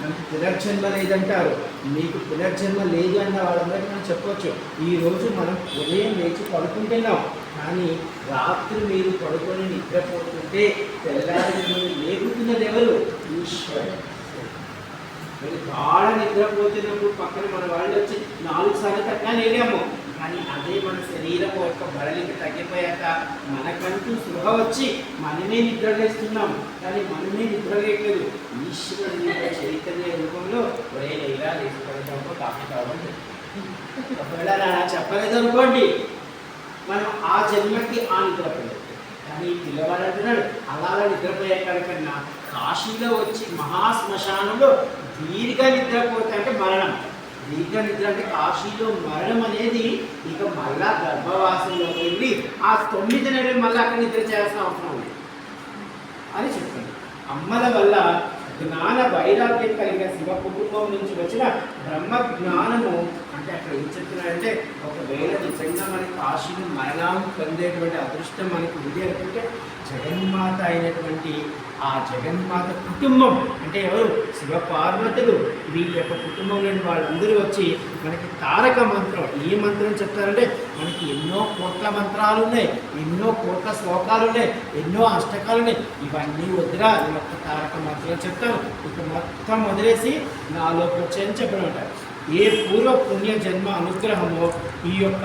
మనకి పునర్జన్మ లేదంటారు మీకు పునర్జన్మ లేదు అన్న వాళ్ళందరికీ మనం చెప్పవచ్చు ఈరోజు మనం ఉదయం లేచి పడుకుంటున్నాం. కానీ రాత్రి మీరు పడుకొని నిద్రపోతుంటే తెల్లారి లేకుతున్నది ఎవరు? ఈశ్వరుడు. మీరు బాగా నిద్రపోతున్నప్పుడు పక్కన మన వాళ్ళు వచ్చి నాలుగు సార్లు తక్కువ లేలేము కానీ అది శరీరం యొక్క బడలికి తగ్గిపోయాక మనకంటూ స్పృహ వచ్చి మనమే నిద్రలేస్తున్నాం కానీ మనమే నిద్రలేయట్లేదు ఈశ్వరుని యొక్క చైతన్య రూపంలో ఒరే లేరా లేచి పడటంతో కాఫీ కావాలి ఒకవేళ అలా చెప్పలేదు అనుకోండి మనం ఆ జన్మకి ఆ నిద్రపోలేదు. కానీ పిల్లవాడు అంటున్నాడు అలా నిద్రపోయే కన్నా కాశీలో వచ్చి మహాశ్మశానంలో దీర్ఘ నిద్రపోతే అంటే మరణం. దీర్ఘ నిద్ర అంటే కాశీలో మరణం అనేది ఇక మళ్ళా గర్భవాసంలోకి వెళ్ళి ఆ తొమ్మిది నెలలు మళ్ళీ అక్కడ నిద్ర చేయాల్సిన అవసరం ఉంది. అని చెప్తుంది అమ్మల వల్ల జ్ఞాన వైరాగ్యం కలిగిన శివ కుటుంబం నుంచి వచ్చిన బ్రహ్మ జ్ఞానము అంటే అక్కడ ఏం చెప్తున్నాడంటే ఒకవేళ మనకి కాశీని మరణం పొందేటువంటి అదృష్టం మనకి ఉంది అనుకుంటే జగన్మాత అయినటువంటి ఆ జగన్మాత కుటుంబం అంటే ఎవరు? శివ పార్వతులు వీళ్ళ యొక్క కుటుంబంలోని వాళ్ళందరూ వచ్చి మనకి తారక మంత్రం. ఏ మంత్రం చెప్తారంటే మనకి ఎన్నో కోట్ల మంత్రాలు ఉన్నాయి ఎన్నో కోట్ల శ్లోకాలు ఉన్నాయి ఎన్నో అష్టకాలు ఉన్నాయి. ఇవన్నీ వద్దురా ఈ ఒక్క తారక మంత్రం చెప్తాను. ఇక మొత్తం వదిలేసి నాలోకి వచ్చాయని చెప్పడం ఏ పూర్వ పుణ్య జన్మ అనుగ్రహమో ఈ యొక్క